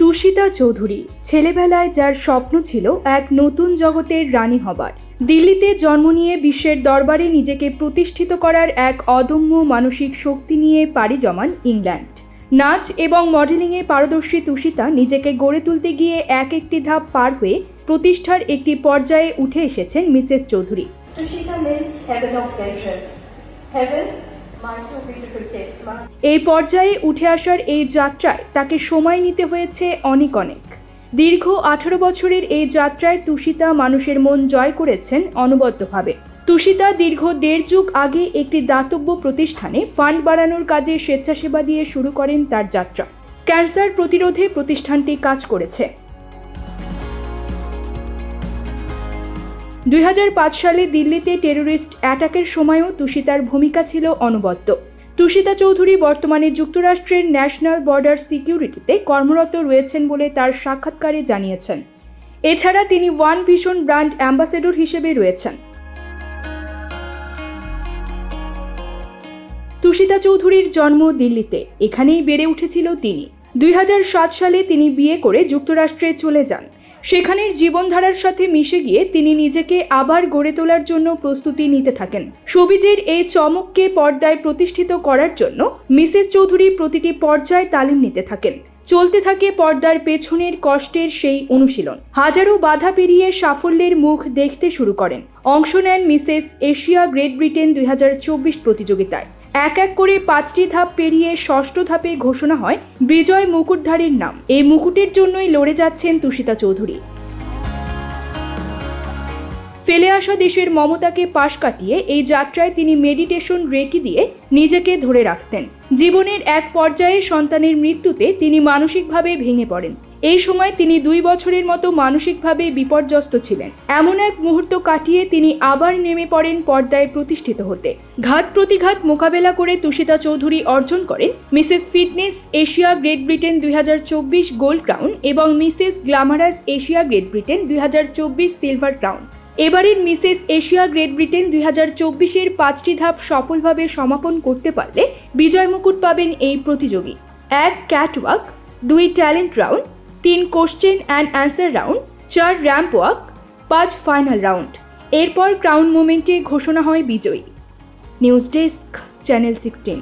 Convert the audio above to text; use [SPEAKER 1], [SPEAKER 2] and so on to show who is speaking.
[SPEAKER 1] তুষিতা চৌধুরী, ছেলেবেলায় যার স্বপ্ন ছিল এক নতুন জগতের রানী হবার। দিল্লিতে জন্ম নিয়ে বিশ্বের দরবারে নিজেকে প্রতিষ্ঠিত করার এক অদম্য মানসিক শক্তি নিয়ে পাড়ি জমান ইংল্যান্ড। নাচ এবং মডেলিংয়ে পারদর্শী তুষিতা নিজেকে গড়ে তুলতে গিয়ে এক একটি ধাপ পার হয়ে প্রতিষ্ঠার একটি পর্যায়ে উঠে এসেছেন মিসেস চৌধুরী। এই পর্যায়ে উঠে আসার এই যাত্রায় তাকে সময় নিতে হয়েছে অনেক অনেক। দীর্ঘ আঠারো বছরের এই যাত্রায় তুষিতা মানুষের মন জয় করেছেন অনবদ্যভাবে। তুষিতা দীর্ঘ দেড় যুগ আগে একটি দাতব্য প্রতিষ্ঠানে ফান্ড বাড়ানোর কাজে স্বেচ্ছাসেবা দিয়ে শুরু করেন তার যাত্রা। ক্যান্সার প্রতিরোধে প্রতিষ্ঠানটি কাজ করেছে। দুই হাজার পাঁচ সালে দিল্লিতে টেরোরিস্ট অ্যাটাকের সময়ও তুষিতার ভূমিকা ছিল অনবদ্য। তুষিতা চৌধুরী বর্তমানে যুক্তরাষ্ট্রের ন্যাশনাল বর্ডার সিকিউরিটিতে কর্মরত রয়েছেন বলে তার সাক্ষাৎকারে জানিয়েছেন। এছাড়া তিনি ওয়ান ভিশন ব্র্যান্ড অ্যাম্বাসেডর হিসেবে রয়েছেন। তুষিতা চৌধুরীর জন্ম দিল্লিতে, এখানেই বেড়ে উঠেছিল তিনি। দুই হাজার সাত সালে তিনি বিয়ে করে যুক্তরাষ্ট্রে চলে যান। সেখানের জীবনধারার সাথে মিশে গিয়ে তিনি নিজেকে আবার গড়ে তোলার জন্য প্রস্তুতি নিতে থাকেন। সবিজের এই চমককে পর্দায় প্রতিষ্ঠিত করার জন্য মিসেস চৌধুরী প্রতিটি পর্যায়ে তালিম নিতে থাকেন। চলতে থাকে পর্দার পেছনের কষ্টের সেই অনুশীলন। হাজারো বাধা পেরিয়ে সাফল্যের মুখ দেখতে শুরু করেন। অংশ নেন মিসেস এশিয়া গ্রেট ব্রিটেন দুই হাজার চব্বিশ প্রতিযোগিতায়। এক এক করে পাঁচটি ধাপ পেরিয়ে ষষ্ঠ ধাপে ঘোষণা হয় বিজয় মুকুটধারীর নাম। এই মুকুটের জন্যই লড়ে যাচ্ছেন তুষিতা চৌধুরী। ফেলে আসা দেশের মমতাকে পাশ কাটিয়ে এই যাত্রায় তিনি মেডিটেশন রেকি দিয়ে নিজেকে ধরে রাখতেন। জীবনের এক পর্যায়ে সন্তানের মৃত্যুতে তিনি মানসিকভাবে ভেঙে পড়েন। এই সময় তিনি দুই বছরের মতো মানসিকভাবে বিপর্যস্ত ছিলেন। এমন এক মুহূর্ত কাটিয়ে তিনি আবার নেমে পড়েন পর্দায় প্রতিষ্ঠিত হতে। ঘাত প্রতিঘাত মোকাবেলা করে তুষিতা চৌধুরী অর্জন করেন Mrs fitness Asia Great Britain দুই হাজার চব্বিশ গোল্ড ক্রাউন এবং Mrs glamorous Asia Great Britain দুই হাজার চব্বিশ সিলভার ক্রাউন। এবারের মিসেস এশিয়া গ্রেট ব্রিটেন দুই হাজার চব্বিশের পাঁচটি ধাপ সফলভাবে সমাপন করতে পারলে বিজয় মুকুট পাবেন এই প্রতিযোগী। এক ক্যাটওয়াক দুই ট্যালেন্ট রাউন্ড তিন কোশ্চেন অ্যান্ড অ্যান্সার রাউন্ড চার র্যাম্প ওয়াক পাঁচ ফাইনাল রাউন্ড এরপর ক্রাউন মোমেন্টে ঘোষণা হয় বিজয়ী। News desk channel sixteen